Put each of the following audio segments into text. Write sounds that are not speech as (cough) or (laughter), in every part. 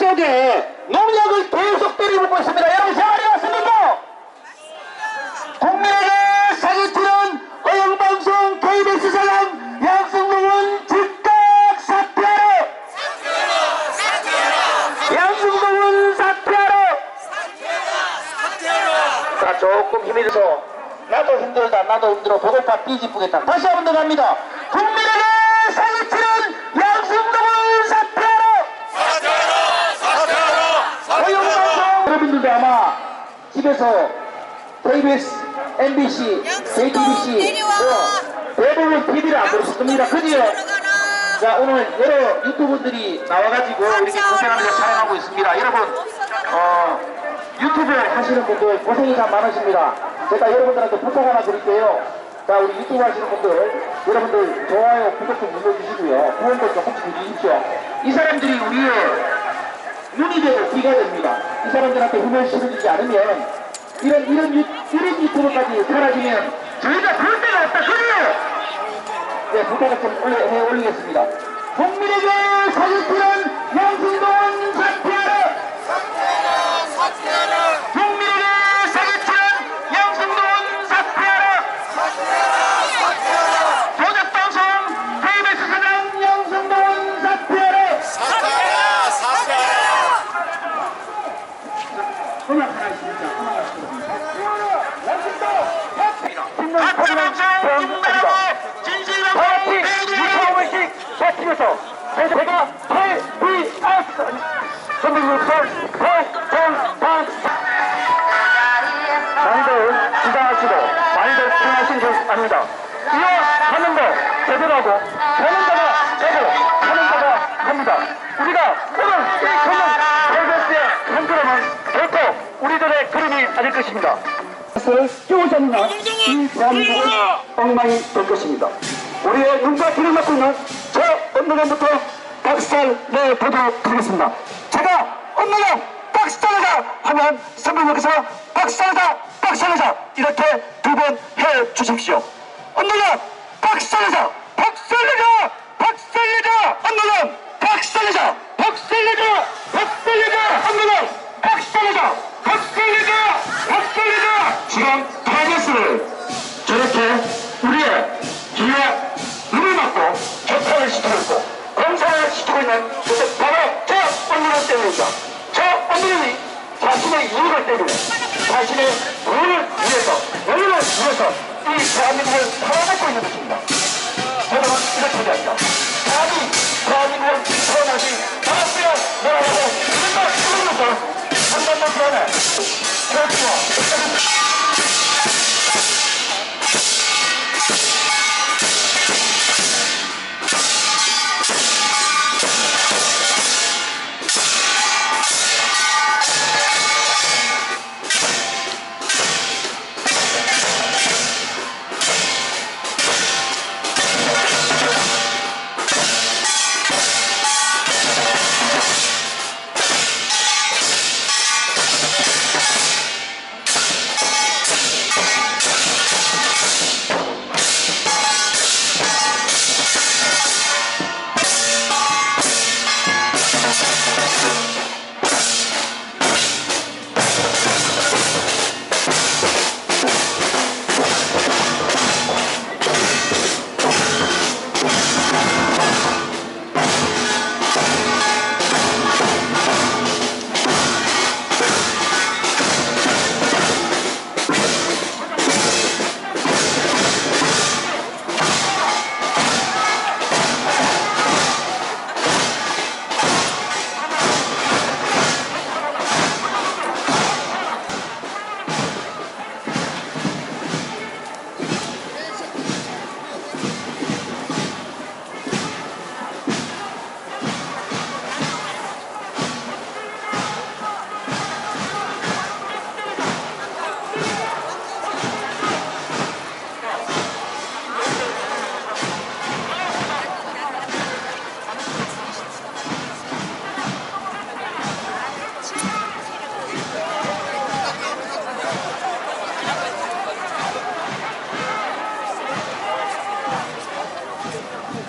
귀 속에 농약을 계속 때려붓고 있습니다. 여러분 생활이 왔습니까? 국민에게 사기치는 어영방송 KBS 사장 양성동은 즉각 사퇴하라! 양성동은 사퇴하라! 자 조금 힘이 들어서 나도 힘들다 나도 힘들어 배고파 뒤집으겠다 다시 한번 더 갑니다 국민에게 사기치는 양승동을 사퇴하라 여러분들도 아마 집에서 KBS, MBC, JTBC 뭐 대부분 TV를 안 보실 겁니다. 그지요? 자 오늘 여러 유튜브들이 나와가지고 이렇게 고생하면서 촬영하고 있습니다. 여러분 어, 유튜브 하시는 분들 고생이 참 많으십니다. 제가 여러분들한테 부탁 하나 드릴게요. 자 우리 유튜브 하시는 분들 여러분들 좋아요 구독 좀 눌러주시고요. 후원도 조금씩 해주십시오. 이 사람들이 우리의 눈이 되고 귀가 됩니다 이 사람들한테 humor 실어주지 않으면 이런 이런 유, 이런 유튜브까지 사라지면 저희가 볼 데가 없다 그래요 네, 부탁을 좀해 올리겠습니다. 국민에게 사기치는 양승 우리가 오늘 이 검은 KBS의 한 걸음은 결코 우리들의 그림이 아닐 것입니다. 것을 않는 한, 이 대한민국은 엉망이 될 것입니다. 우리의 눈과 귀를 막고 있는 저 언론부터 박살 내보도록 하겠습니다. 제가 언론에 박살내자 하면 선배님께서 박살내자 박살내자 이렇게 두 번 해 주십시오. 언론에 박살내자 박살내자 박살내자 언론은 박살내자! 박살내자! 박살내자! 언론은 박살내자! 박살내자! 박살내자! 지금 KBS를 저렇게 우리의 뒤에 눈을 막고 개탄을 시키고 있고 검사를 시키고 있는 것은 바로 저 언론을 때문입니다. 저 언론이 자신의 이익을 때문에 자신의 돈을 위해서 돈을 위해서 이 대한민국을 살아남고 있는 것입니다. 여러분 이렇게 얘기합니다. 감히 대한민국을 태어나시 나왔어요 뭐라고 말 부르면서 한 번도 불안해 그렇죠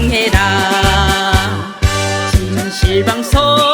사랑해라. 진실방송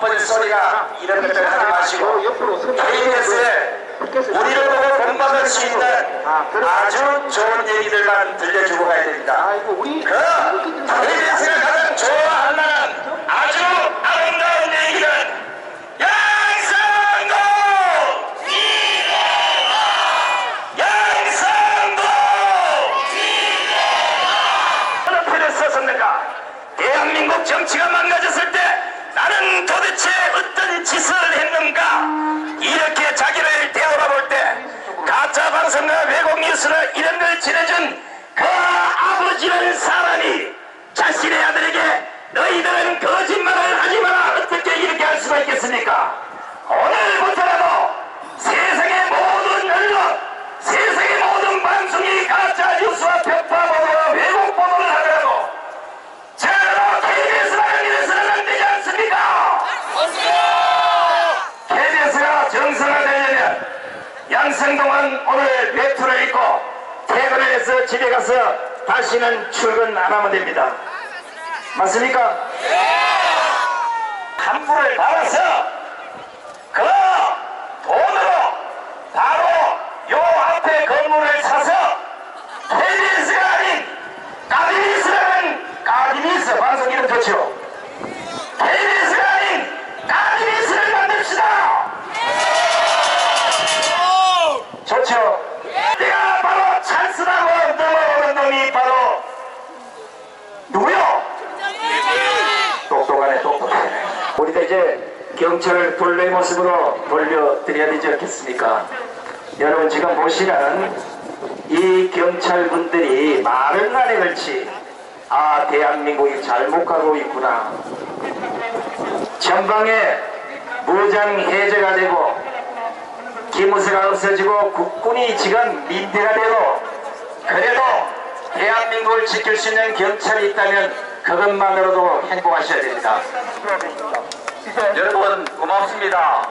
나쁜 소리나 이런 것들 하지 마시고 KBS에 우리를 보고 공부할 수 있는 아주 좋은 얘기들만 들려주고 가야 됩니다. 그 KBS가 가장 만한 아주 아름다운 얘기는 양상도 양상도 어느 편에 섰었는가 대한민국 정치가 망가졌을 때 도대체 어떤 짓을 했는가? 이렇게 자기를 되돌아볼 때 가짜 방송과 왜곡 뉴스를 걸 집에 가서 다시는 출근 안 하면 됩니다. 맞습니까? 한불을 달아서 그 돈으로 바로 요 앞에 건물을 사서 KBS가 아닌 까디미스라는 까디미스 방송 이름 좋죠 KBS가 아닌 까디미스를 만듭시다 좋죠 내가 바로 찬스라고 넘어오는 놈이 바로 누구요? 똑똑하네 똑똑해 우리가 이제 경찰을 본래의 모습으로 돌려드려야 되지 않겠습니까? 여러분 지금 보시는 이 경찰분들이 많은 날에 걸치 아 대한민국이 잘못 가고 있구나. 전방에 무장 해제가 되고 기무새가 없어지고 국군이 지금 민폐가 되고 그래도 대한민국을 지킬 수 있는 경찰이 있다면 그것만으로도 행복하셔야 됩니다 (laughs) 여러분 고맙습니다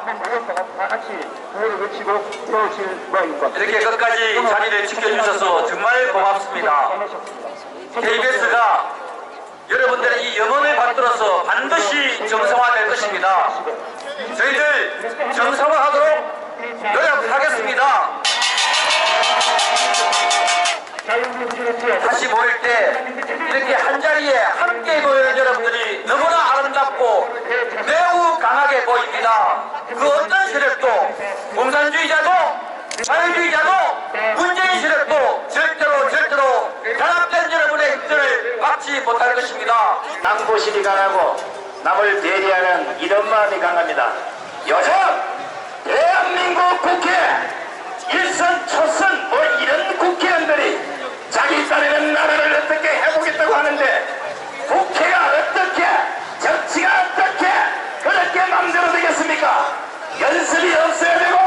다 같이 구호를 외치고 세우실 모양입니다. 이렇게 끝까지 자리를 지켜주셔서 정말 고맙습니다. KBS가 여러분들의 이 염원을 받들어서 반드시 정상화될 것입니다. 저희들 정상화하도록 노력하겠습니다. 다시 모일 때 이렇게 한 자리에 함께 모이는 여러분들이 너무나 아름답고 매우 강하게 보입니다. 그 어떤 세력도 공산주의자도 자유주의자도 문재인 세력도 절대로 절대로 단합된 여러분의 힘들을 막지 못할 것입니다. 남보심이 강하고 남을 대리하는 이런 마음이 강합니다. 요즘 대한민국 국회 일선 초선 뭐 이런 국회의원들이 자기 딴에는 나라를 어떻게 해보겠다고 하는데 국회가 어떻게 정치가 어떻게 그렇게 맘대로 되겠습니까? 연습이 없어야 되고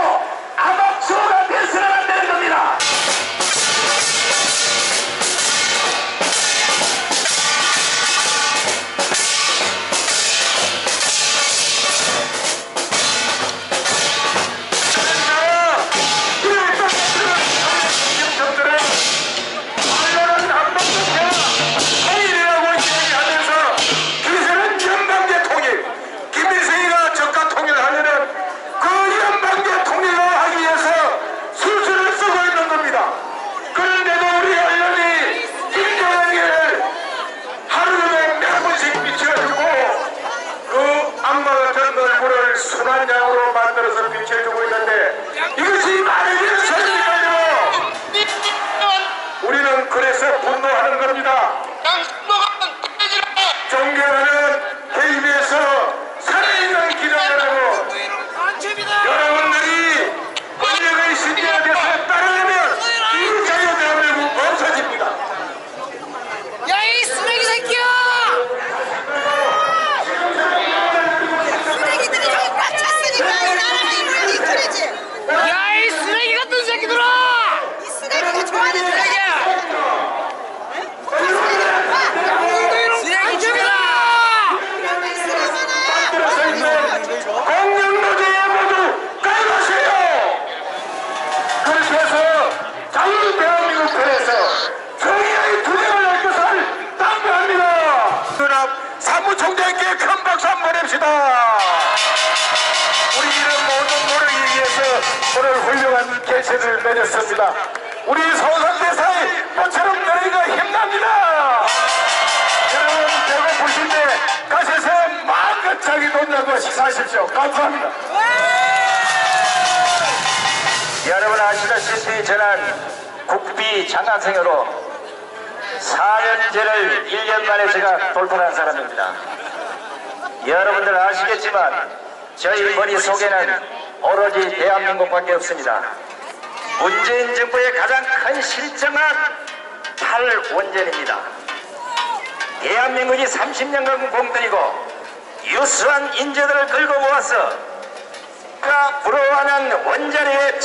있습니다. 우리 서산대사의 모처럼 너희가 힘납니다. 여러분 배고프실 때 가셔서 마음껏 자기 돈 내고 식사하십시오. 감사합니다. 여러분 아시다시피 저는 국비 장관생으로 4년제를 1년 만에 제가 돌파한 사람입니다. 여러분들 아시겠지만 저희 머릿속에는 오로지 대한민국밖에 없습니다. 문재인 정부의 가장 큰 실정은 탈원전입니다. 대한민국이 30년간 공들이고 유수한 인재들을 끌고 모아서 가 부러워하는 원자력의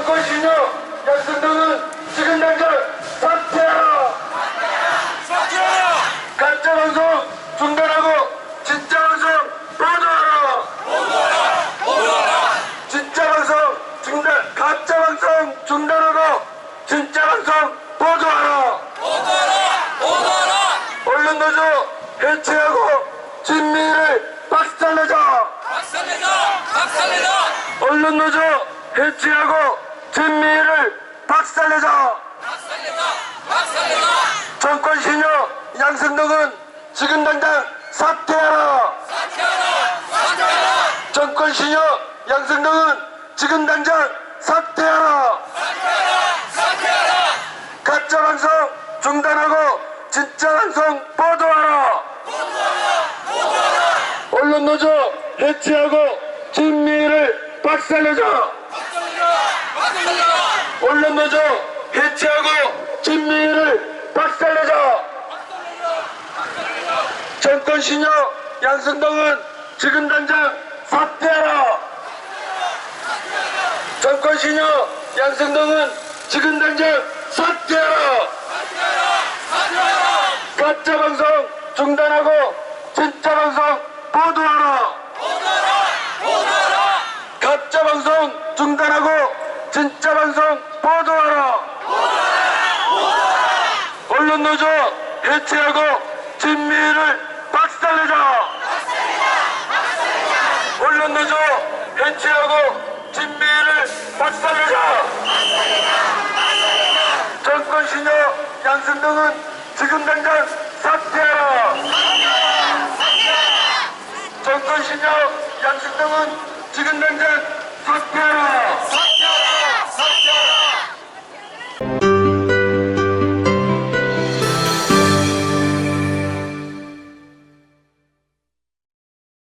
정권 신여 양승동은 지금 당장 사퇴하라! 가짜 방송 중단하고 진짜 방송 보도하라. 진짜 방송 중단, 가짜 방송 중단하고 진짜 방송 보도하라. 언론 노조 해체하고 진미를 박살내자. 언론 노조 해체하고 진미를 박살내자. 정권 신여 양승덕은 지금 당장 사퇴하라. 정권 신여 양승덕은 지금 당장 사퇴하라. 가짜 방송 중단하고 진짜 방송 보도하라. 언론 노조 해체하고 진미를 박살내자. 언론 노조 해체하고 진미를 박살내자. 정권 신여 양승동은 지금 당장 사퇴하라. 정권 신여 양승동은 지금 당장 사퇴하라! 가짜 방송 중단하고 진짜 방송 보도하라! 가짜 방송 중단하고 진짜 방송 보도하라! 언론 노조 해체하고 진미를 박살내자! 언론노조 해체하고 진미를 박살내자! 정권 신여 양승동은 지금 당장 사퇴하라! 정권 신여 양승동은 지금 당장 사퇴하라!